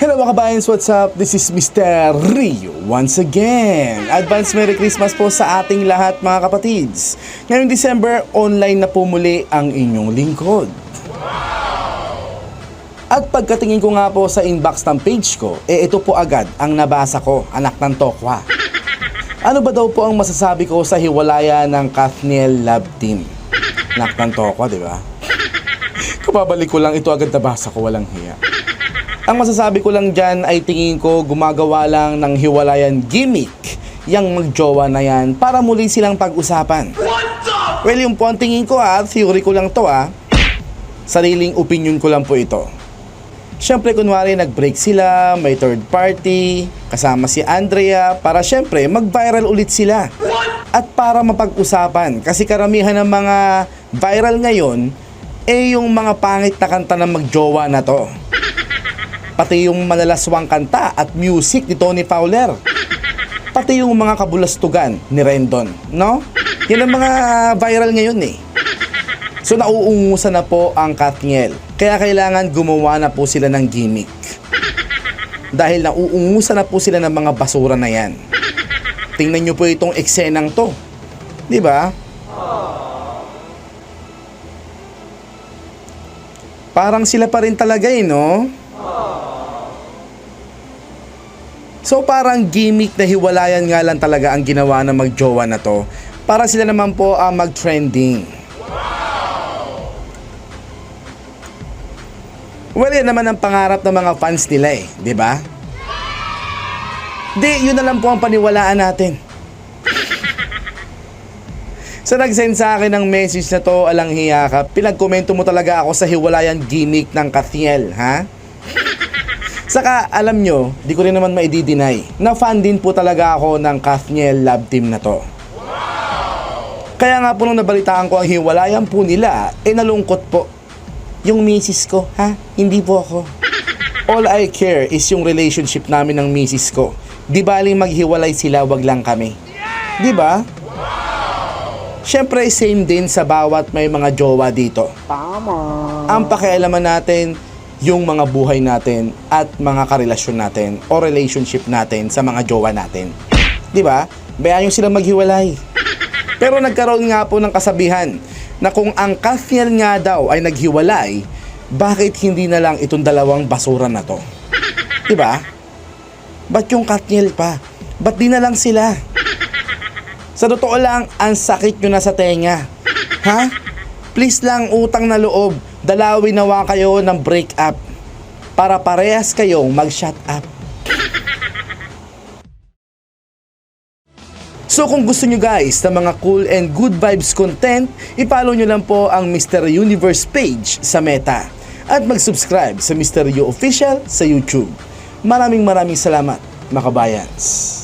Hello mga kabayans, what's up? This is Mr. Rio once again. Advance Merry Christmas po sa ating lahat mga kapatids. Ngayong December, online na po muli ang inyong lingkod. At pagkatingin ko nga po sa inbox ng page ko, eh ito po agad ang nabasa ko, anak ng Tokwa. Ano ba daw po ang masasabi ko sa hiwalaya ng Kathniel Love Team? Anak ng Tokwa, di ba? Kapabalik ko lang ito agad nabasa ko, walang hiya. Ang masasabi ko lang dyan ay tingin ko gumagawa lang ng hiwalayan gimmick yang magjowa na yan para muli silang pag-usapan. Well, yung po ang tingin ko ha, theory ko lang to ha. Sariling opinion ko lang po ito. Siyempre, kunwari nag-break sila, may third party, kasama si Andrea, para siyempre mag-viral ulit sila. At para mapag-usapan, kasi karamihan ng mga viral ngayon, eh yung mga pangit na kanta ng magjowa na to pati yung malalaswang kanta at music ni Tony Fowler. Pati yung mga kabulastugan ni Rendon, no? Yan ang mga viral ngayon eh. So nauungusan na po ang Katniel. Kaya kailangan gumawa na po sila ng gimmick. Dahil nauungusan na po sila ng mga basura na yan. Tingnan nyo po itong eksenang to. Di ba? Parang sila pa rin talaga eh, no? So parang gimmick na hiwalayan nga lang talaga ang ginawa ng magjowa na to para sila naman po ang mag-trending. Well, yan naman ang pangarap ng mga fans nila eh, di ba? Di, yun na lang po ang paniwalaan natin. sa nag-send sa akin ng message na to, alang hiya ka, pinagkomento mo talaga ako sa hiwalayan gimmick ng Kathiel, ha? Saka alam nyo, di ko rin naman maidi-deny na fan din po talaga ako ng Kathniel Love Team na to. Kaya nga po nung nabalitaan ko ang hiwalayan po nila, eh nalungkot po. Yung misis ko, ha? Hindi po ako. All I care is yung relationship namin ng misis ko. Di baling maghiwalay sila, wag lang kami. Di ba? Siyempre, same din sa bawat may mga jowa dito. Tama. Ang pakialaman natin, yung mga buhay natin at mga karelasyon natin o relationship natin sa mga jowa natin. 'Di ba? Bayaan yung sila maghiwalay. Pero nagkaroon nga po ng kasabihan na kung ang Kathniel nga daw ay naghiwalay, bakit hindi na lang itong dalawang basura na to? 'Di ba? Ba't yung Kathniel pa? Ba't di na lang sila? Sa totoo lang, ang sakit nyo na sa tenga. Ha? Please lang, utang na loob, dalawin nawa kayo ng break up para parehas kayong mag-shut up. So kung gusto nyo guys ng mga cool and good vibes content, ipollow nyo lang po ang Mr. Universe page sa Meta at mag-subscribe sa Mr. U Official sa YouTube. Maraming maraming salamat, mga kabayans.